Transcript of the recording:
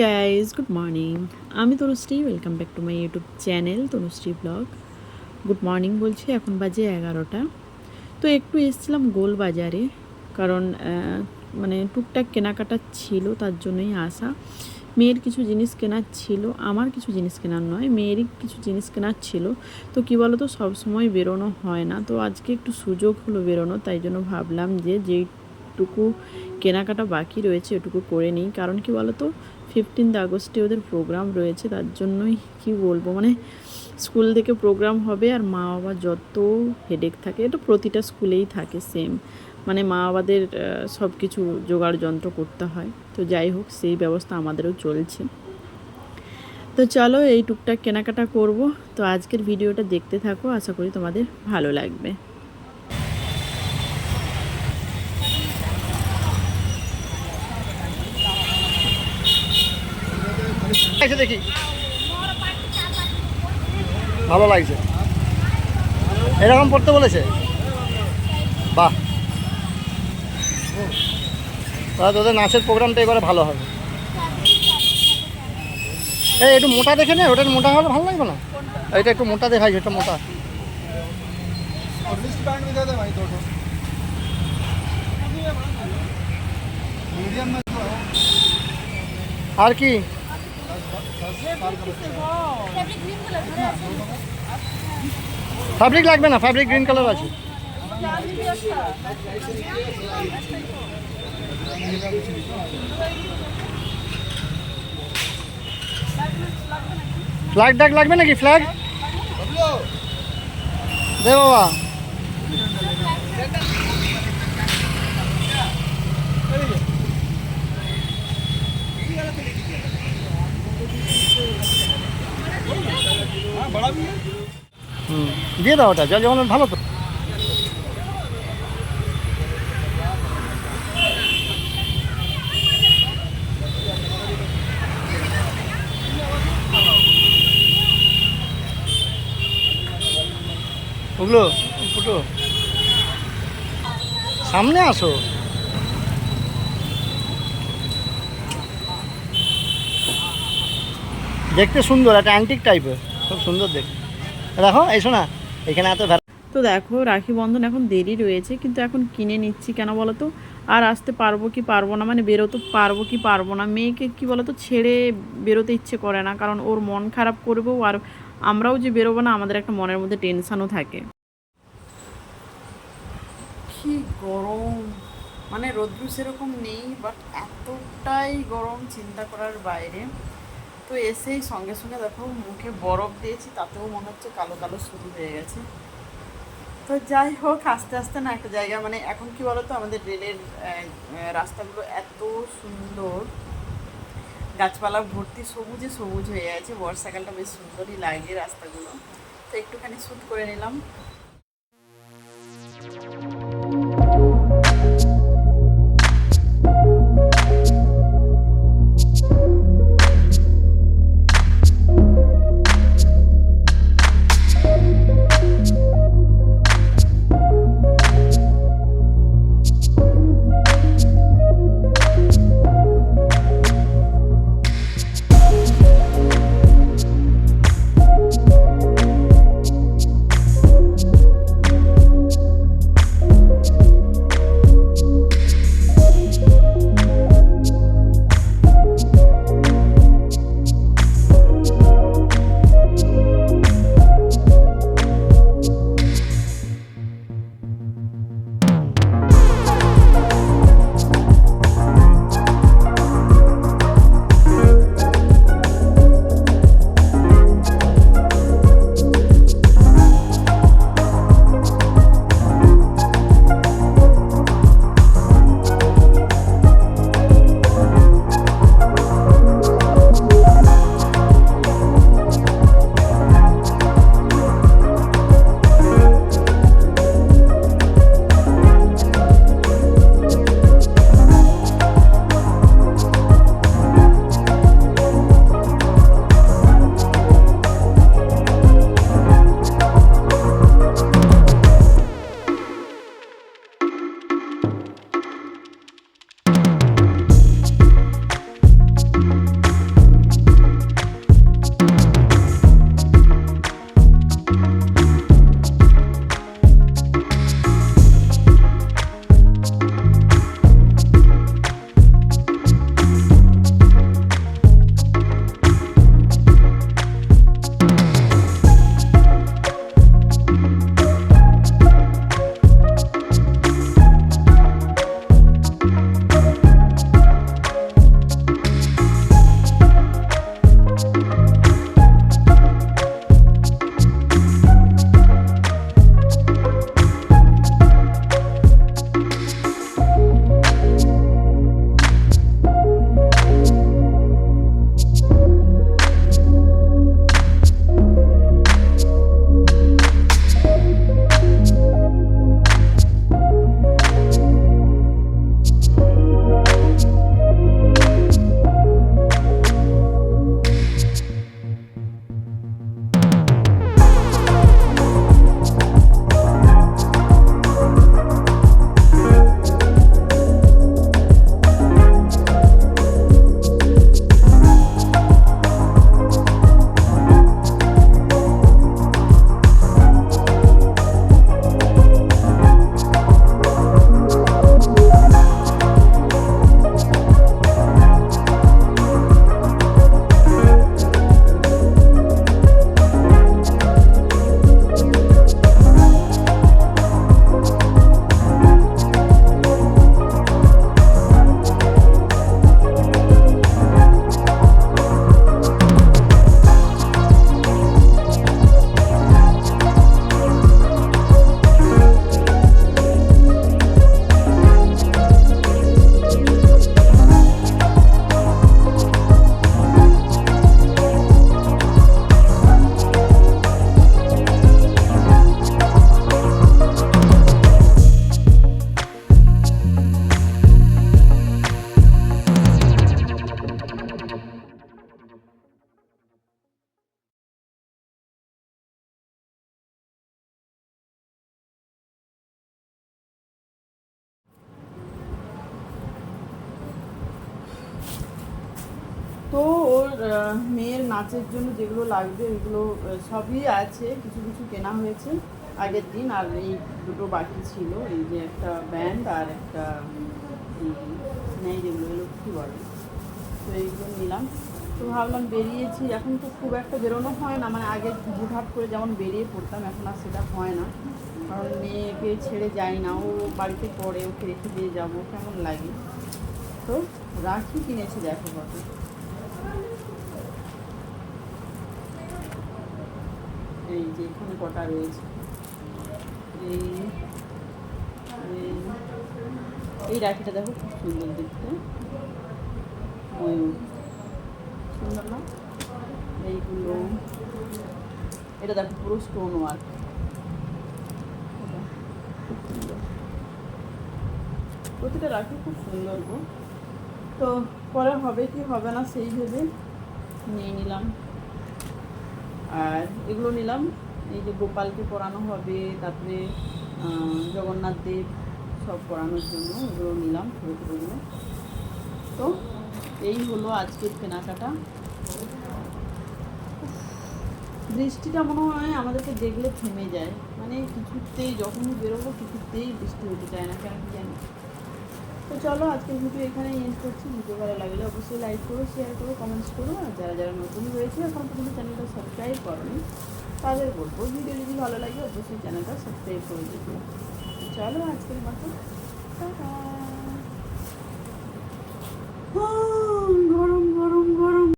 Guys good morning আমি Tanushree welcome back to my YouTube channel Tanushree blog good morning বলছি, এখন বাজে এগারোটা। তো একটু এসেছিলাম গোল বাজারে কারণ মানে টুকটাক কেনাকাটা ছিল, তার জন্যই আসা। মেয়ের কিছু জিনিস কেনার ছিল, আমার কিছু জিনিস কেনার নয়, মেয়েরই কিছু জিনিস কেনার ছিল। তো কী বলো তো সবসময় বেরোনো হয় না। তো আজকে একটু সুযোগ হলো বেরোনো তাই জন্য ভাবলাম যে যেইটুকু কেনাকাটা বাকি রয়েছে, এটুকু করে নিই। কারণ কি বলো তো ফিফটিন্থ আগস্টে ওদের প্রোগ্রাম রয়েছে, তার জন্যই কি বলব? মানে স্কুল থেকে প্রোগ্রাম হবে আর মা বাবা যত হেডেক থাকে, এটা প্রতিটা স্কুলেই থাকে সেম মানে মা বাবাদের সব কিছু জোগাড় যন্ত্র করতে হয়। তো যাই হোক, সেই ব্যবস্থা আমাদেরও চলছে। তো চলো, এই টুকটাক কেনাকাটা করব। তো আজকের ভিডিওটা দেখতে থাকো, আশা করি তোমাদের ভালো লাগবে। দেখি। ভালো লাগছে। এরকম পড়তে বলেছে? বাহ। তাহলে তোদের নাচের প্রোগ্রামটা এবারে ভালো হবে। এই, একটু মোটা দেখে নে ওটা মোটা হলে ভালো লাগবে না? এটা একটু মোটা দেখাই, এটা মোটা। আর কি? ফ্যাব্রিক লাগবে না ফ্যাব্রিক গ্রিন কালার আছে ফ্ল্যাগ ডাক লাগবে নাকি ফ্ল্যাগ দে বাবা দিয়ে দাও ওটা জল যেমন ভালো তো। ওগুলো, ফুটো। সামনে আসো। দেখতে সুন্দর, একটা অ্যান্টিক টাইপের খুব সুন্দর দেখতে। দেখো এসো না এখানে এত তো দেখো রাখি বন্ধন এখন দেরি রয়েছে কিন্তু এখন কিনে নিচ্ছি কেন বলো তো আর আসতে পারব কি পারব না? মানে বেরোতে পারব কি পারব না? মেয়েকে কি বলো তো ছেড়ে বেরোতে ইচ্ছে করে না কারণ ওর মন খারাপ করবেও আর আমরাও যে বেরোবো না আমাদের একটা মনের মধ্যে টেনশনও থাকে। কি গরম। মানে রোদ্রু সেরকম নেই বাট এতটাই গরম চিন্তা করার বাইরে। তো এসেই সঙ্গে সঙ্গে দেখো মুখে বরফ দিয়েছি, তাতেও মনে হচ্ছে কালো কালো শুরু হয়ে গেছে। তো যাই হোক, আস্তে আস্তে না একটা জায়গা মানে এখন কি বলতো, আমাদের রেলের রাস্তাগুলো এত সুন্দর। গাছপালা ভর্তি সবুজে সবুজ হয়ে আছে, বর্ষাকালটা বেশ সুন্দরই লাগে রাস্তাগুলো। তো একটুখানি শ্যুট করে নিলাম। ওর মেয়ের নাচের জন্য যেগুলো লাগবে ওইগুলো সবই আছে, কিছু কিছু কেনা হয়েছে আগের দিন, আর এই দুটো বাকি ছিল, এই যে একটা ব্যান্ড আর একটা নেই যেগুলো এগুলো কী বলে। তো এইগুলো নিলাম। তো ভাবলাম বেরিয়েছি, এখন তো খুব একটা বেরোনো হয় না মানে আগে হুটহাট করে যেমন বেরিয়ে পড়তাম, এখন আর সেটা হয় না। কারণ মেয়েকে ছেড়ে যাই না, ও বাড়িতে পড়ে, ওকে রেখে দিয়ে যাব, কেমন লাগে? তো রাখি কিনেছি, দেখো কত। এই যে এখানে কটা রয়েছে? এই, এই- রাখিটা দেখো খুব সুন্দর দেখতে। ময়ূর সুন্দর না? এইগুলো, এটা দেখো পুরো স্টোন ওয়ার্ক খুব সুন্দর প্রতিটা রাখি খুব সুন্দর গো। তো পরে হবে কি হবে না সেই ভেবে নিয়ে নিলাম। আর এগুলো নিলাম। এই যে গোপালকে পড়ানো হবে, তারপরে জগন্নাথ দেব সব পড়ানোর জন্য এগুলো নিলাম ছোটো ছোটোগুলো তো এই হলো আজকের কেনাকাটা। বৃষ্টিটা মনে হয় আমাদেরকে দেখলে থেমে যায়। মানে কিছুতেই যখনই বেরোবো কিছুতেই বৃষ্টি হতে চায় না, কেন কি জানি? তো চলো, আজকের ভিডিও এখানে এন্ড করছি। ভিডিও ভালো লাগলে অবশ্যই লাইক করো শেয়ার করো কমেন্টস করো। আর যারা যারা নতুন হয়েছে এখন পর্যন্ত চ্যানেলটা সাবস্ক্রাইব করোনি, তাদের বলব ভিডিও যদি ভালো লাগে, অবশ্যই চ্যানেলটা সাবস্ক্রাইব করে দিতে চলো, আজকের মতো, টাটা।